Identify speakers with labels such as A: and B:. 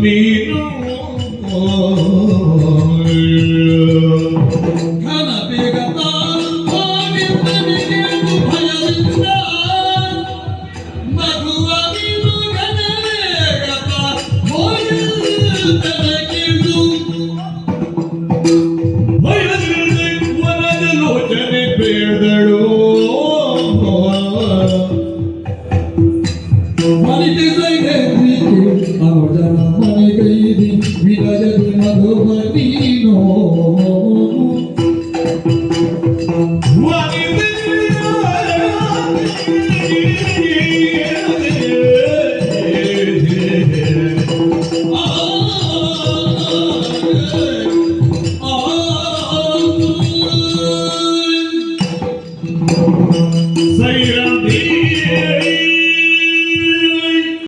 A: Me no more.
B: মানিতে যাই নেত্রী আমার জানা মানে বেদি বিরাজে মাধবাটি
A: মানিতে